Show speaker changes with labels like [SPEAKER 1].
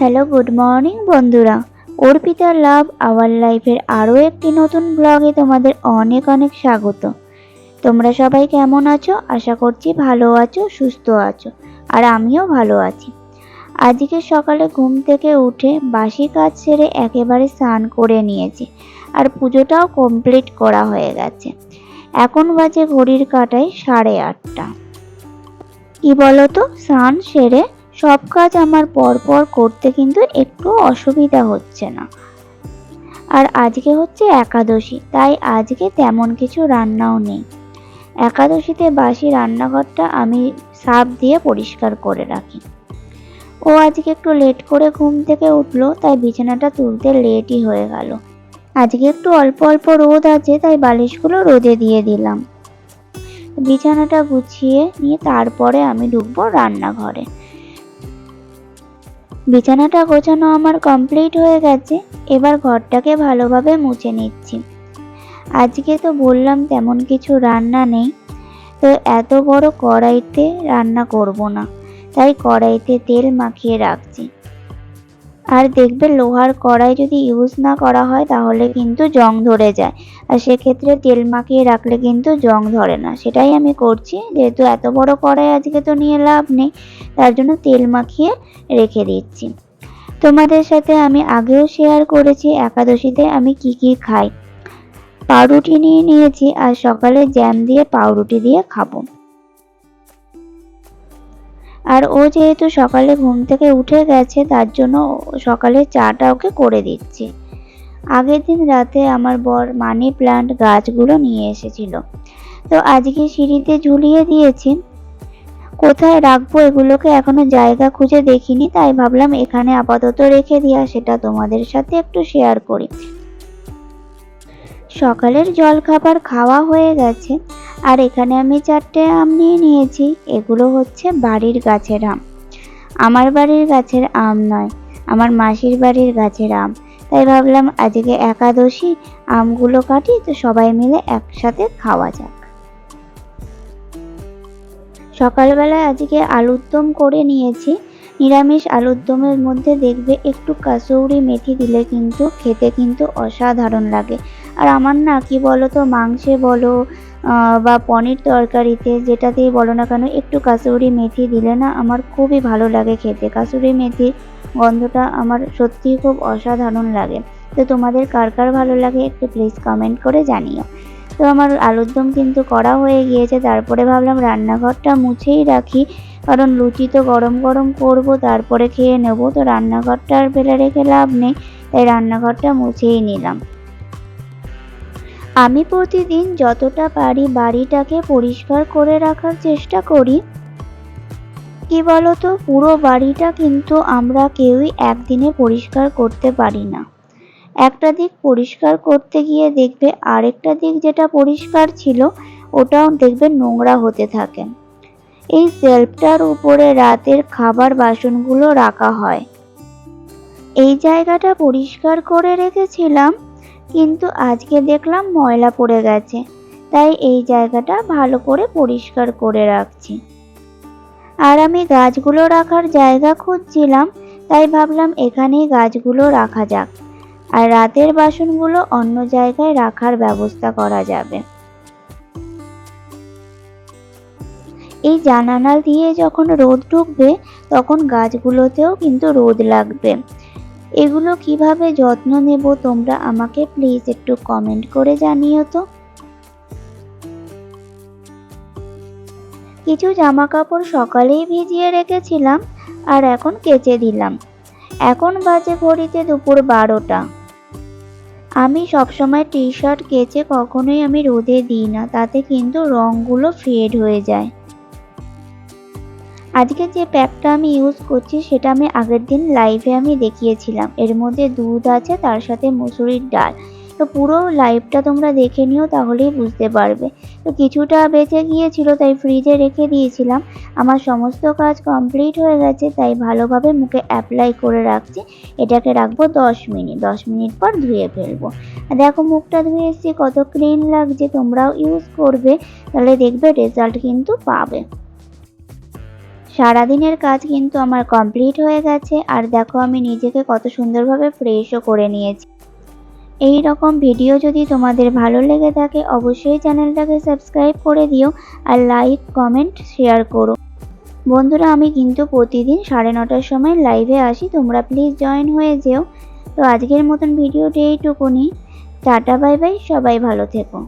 [SPEAKER 1] Hello, good morning বন্ধুরা। অর্পিতা লাভ, hour লাইফের আরও একটি নতুন ব্লগে তোমাদের অনেক অনেক স্বাগত। তোমরা সবাই কেমন আছো? আশা করছি ভালো আছো, সুস্থ আছো, আর আমিও ভালো আছি। আজকে সকালে ঘুম থেকে উঠে বাসি কাজ সেরে একেবারে স্নান করে নিয়েছি, আর পুজোটাও কমপ্লিট করা হয়ে গেছে। এখন বাজে ঘড়ির কাটায় সাড়ে আটটা। কি বলতো? স্নান সেরে সব কাজ আমার পরপর করতে কিন্তু একটু অসুবিধা হচ্ছে না। আর আজকে হচ্ছে একাদশী, তাই আজকে তেমন কিছু রান্নাও নেই। একাদশীতে বাসি রান্নাঘরটা আমি সাপ দিয়ে পরিষ্কার করে রাখি। ও আজকে একটু লেট করে ঘুম থেকে উঠল, তাই বিছানাটা তুলতে লেটই হয়ে গেল। আজকে একটু অল্প অল্প রোদ আছে, তাই বালিশগুলো রোদে দিয়ে দিলাম। বিছানাটা গুছিয়ে নিয়ে তারপরে আমি ঢুকবো রান্নাঘরে। বিছানাটা গোছানো আমার কমপ্লিট হয়ে গেছে, এবার ঘরটাকে ভালোভাবে মুছে নিচ্ছি। আজকে তো বললাম তেমন কিছু রান্না নেই, তো এত বড় কড়াইতে রান্না করব না, তাই কড়াইতে তেল মাখিয়ে রাখছি। আর দেখবে লোহার কড়াই যদি ইউজ না করা হয়, তাহলে কিন্তু জং ধরে যায়। আর সেক্ষেত্রে তেল মাখিয়ে রাখলে কিন্তু জং ধরে না। সেটাই আমি করছি। যেহেতু এত বড় কড়াই আজকে তো নিয়ে লাভ নেই, তার জন্য তেল মাখিয়ে রেখে দিচ্ছি। তোমাদের সাথে আমি আগেও শেয়ার করেছি, একাদশীতে আমি কি কি খাই। পাউরুটি নিয়ে নিয়েছি, আর সকালে জ্যাম দিয়ে পাউরুটি দিয়ে খাব। আর ও যেহেতু সকালে ঘুম থেকে উঠে গেছে, তার জন্য সকালে চাটা ওকে করে দিচ্ছি। আগের দিন রাতে আমার বর মানি প্লান্ট গাছগুলো নিয়ে এসেছিল। তো আজকে সিঁড়িতে ঝুলিয়ে দিয়েছি। কোথায় রাখব এগুলোকে এখনও জায়গা খুঁজে দেখিনি, তাই ভাবলাম এখানে আপাতত রেখে দিয়া সেটা তোমাদের সাথে একটু শেয়ার করি। সকালের জল খাবার খাওয়া হয়ে গেছে। আর এখানে আমি চারটে আম নিয়ে নিয়েছি। এগুলো হচ্ছে বাড়ির গাছের আম। আমার বাড়ির গাছের আম নয়, আমার মাসির বাড়ির গাছের আম। তাই ভাবলাম আজকে একাদশী, আমগুলো কাটি, তো সবাই মিলে একসাথে খাওয়া যাক। সকালবেলায় আজকে আলুর দম করে নিয়েছি। নিরামিষ আলুর দমের মধ্যে দেখবে একটু কাসৌরি মেথি দিলে কিন্তু খেতে কিন্তু অসাধারণ লাগে। আর আমার না, কি বলো তো মাংসে বলো বা পনির তরকারিতে যেটাতেই বলো না কেন, একটু কাসৌরি মেথি দিলে না আমার খুবই ভালো লাগে খেতে। কাসুরি মেথির গন্ধটা আমার সত্যিই খুব অসাধারণ লাগে। তো তোমাদের কার কার ভালো লাগে একটু প্লিজ কমেন্ট করে জানিও। তো আমার আলুর দম কিন্তু করা হয়ে গিয়েছে, তারপরে ভাবলাম রান্নাঘরটা মুছেই রাখি, কারণ লুচি তো গরম গরম করব, তারপরে খেয়ে নেব। তো রান্নাঘরটা আর ফেলে রেখে লাভ নেই, তাই রান্নাঘরটা মুছেই নিলাম। আমি প্রতিদিন যতটা পারি বাড়িটাকে পরিষ্কার করে রাখার চেষ্টা করি। কি বলতো? পুরো বাড়িটা কিন্তু আমরা কেউই একদিনে পরিষ্কার করতে পারি না। একটা দিক পরিষ্কার করতে গিয়ে দেখবে আরেকটা দিক যেটা পরিষ্কার ছিল, ওটাও দেখবে নোংরা হতে থাকে। এই সেলফটার উপরে রাতের খাবার বাসনগুলো রাখা হয়। এই জায়গাটা পরিষ্কার করে রেখেছিলাম কিন্তু আজকে দেখলাম ময়লা পড়ে গেছে, তাই এই জায়গাটা ভালো করে পরিষ্কার করে রাখছি। আর আমি গাছগুলো রাখার জায়গা খুঁজছিলাম, তাই ভাবলাম এখানেই গাছগুলো রাখা যাক, আর রাতের বাসনগুলো অন্য জায়গায় রাখার ব্যবস্থা করা যাবে। এই জানালা দিয়ে যখন রোদ ঢুকবে, তখন গাছগুলোতেও কিন্তু রোদ লাগবে। এগুলো কীভাবে যত্ন নেব তোমরা আমাকে প্লিজ একটু কমেন্ট করে জানিও তো। কিছু জামা কাপড় সকালেই ভিজিয়ে রেখেছিলাম আর এখন কেচে দিলাম। এখন বাজে ঘড়িতে দুপুর বারোটা। আমি সবসময় টি শার্ট কেচে কখনোই আমি রোদে দিই না, তাতে কিন্তু রঙগুলো ফেড হয়ে যায়। আজকে যে প্যাকটা আমি ইউজ করছি সেটা আমি আগের দিন লাইভে আমি দেখিয়েছিলাম। এর মধ্যে দুধ আছে, তার সাথে মুসুরির ডাল। তো পুরো লাইভটা তোমরা দেখে নিও, তাহলেই বুঝতে পারবে। তো কিছুটা বেঁচে গিয়েছিল, তাই ফ্রিজে রেখে দিয়েছিলাম। আমার সমস্ত কাজ কমপ্লিট হয়ে গেছে, তাই ভালোভাবে মুখে অ্যাপ্লাই করে রাখছি। এটাকে রাখব দশ মিনিট। দশ মিনিট পর ধুয়ে ফেলব। দেখো মুখটা ধুয়ে এসেছি, কত ক্লিন লাগছে। তোমরাও ইউজ করবে, তাহলে দেখবে রেজাল্ট কিন্তু পাবে। সারাদিনের কাজ কিন্তু আমার কমপ্লিট হয়ে গেছে, আর দেখো আমি নিজেকে কত সুন্দরভাবে ফ্রেশও করে নিয়েছি। এই রকম ভিডিও যদি তোমাদের ভালো লেগে থাকে, অবশ্যই চ্যানেলটাকে সাবস্ক্রাইব করে দিও আর লাইক কমেন্ট শেয়ার করো। বন্ধুরা, আমি কিন্তু প্রতিদিন সাড়ে নটার সময় লাইভে আসি, তোমরা প্লিজ জয়েন হয়ে যেও। তো আজকের মতন ভিডিওটি এইটুকুনি। টাটা বাই বাই সবাই ভালো থেকো।